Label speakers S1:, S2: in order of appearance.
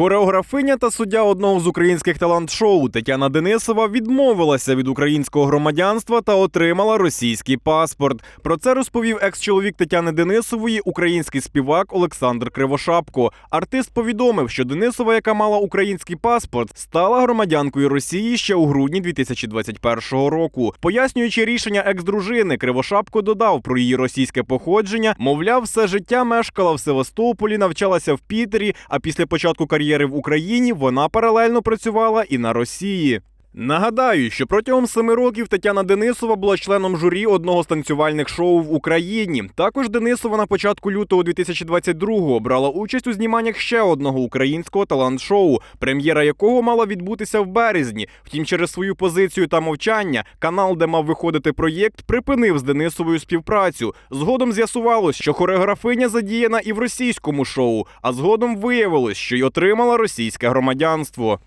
S1: Хореографиня та суддя одного з українських талант-шоу Тетяна Денисова відмовилася від українського громадянства та отримала російський паспорт. Про це розповів екс-чоловік Тетяни Денисової, український співак Олександр Кривошапко. Артист повідомив, що Денисова, яка мала український паспорт, стала громадянкою Росії ще у грудні 2021 року. Пояснюючи рішення екс-дружини, Кривошапко додав про її російське походження. Мовляв, все життя мешкала в Севастополі, навчалася в Пітері. А після початку кар'єри в Україні вона паралельно працювала і на Росії. Нагадаю, що протягом семи років Тетяна Денисова була членом журі одного з танцювальних шоу в Україні. Також Денисова на початку лютого 2022-го брала участь у зніманнях ще одного українського талант-шоу, прем'єра якого мала відбутися в березні. Втім, через свою позицію та мовчання канал, де мав виходити проєкт, припинив з Денисовою співпрацю. Згодом з'ясувалось, що хореографиня задіяна і в російському шоу, а згодом виявилось, що й отримала російське громадянство.